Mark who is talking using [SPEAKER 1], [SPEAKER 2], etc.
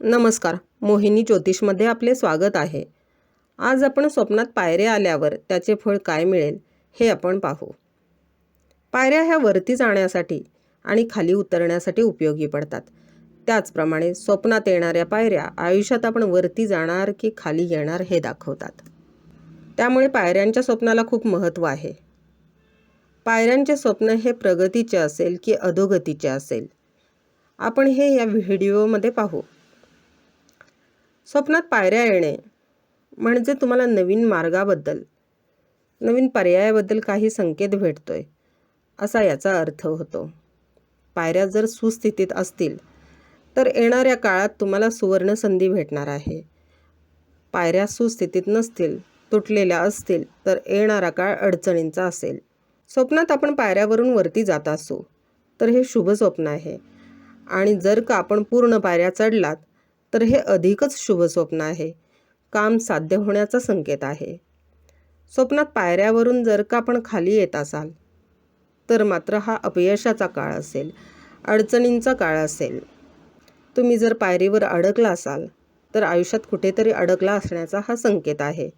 [SPEAKER 1] नमस्कार मोहिनी ज्योतिषमध्ये आपले स्वागत आहे. आज आपण स्वप्नात पायऱ्या आल्यावर त्याचे फळ काय मिळेल हे आपण पाहू. पायऱ्या ह्या वरती जाण्यासाठी आणि खाली उतरण्यासाठी उपयोगी पडतात. त्याचप्रमाणे स्वप्नात येणाऱ्या पायऱ्या आयुष्यात आपण वरती जाणार की खाली येणार हे दाखवतात. त्यामुळे पायऱ्यांच्या स्वप्नाला खूप महत्त्व आहे. पायऱ्यांचे स्वप्न हे प्रगतीचे असेल की अधोगतीचे असेल? आपण हे या व्हिडिओमध्ये पाहू. स्वप्नात पायऱ्या येणे म्हणजे तुम्हाला नवीन मार्गाबद्दल नवीन पर्यायाबद्दल काही संकेत भेटतोय असा याचा अर्थ होतो. पायऱ्या जर सुस्थितीत असतील तर येणाऱ्या काळात तुम्हाला सुवर्ण संधी भेटणार आहे. पायऱ्या सुस्थितीत नसतील तुटलेल्या असतील तर येणारा काळ अडचणींचा असेल. स्वप्नात आपण पायऱ्यावरून वरती जात असू तर हे शुभ स्वप्न आहे. आणि जर का आपण पूर्ण पायऱ्या चढलात तर हे अधिकच शुभ स्वप्न आहे. काम साध्य होण्याचा संकेत आहे. स्वप्नात पायऱ्यावरून जर का आपण खाली येत असाल तर मात्र हा अपयशाचा काळ असेल अडचणींचा काळ असेल. तुम्ही जर पायरीवर अडकला असाल तर आयुष्यात कुठेतरी अडकला असण्याचा हा संकेत आहे.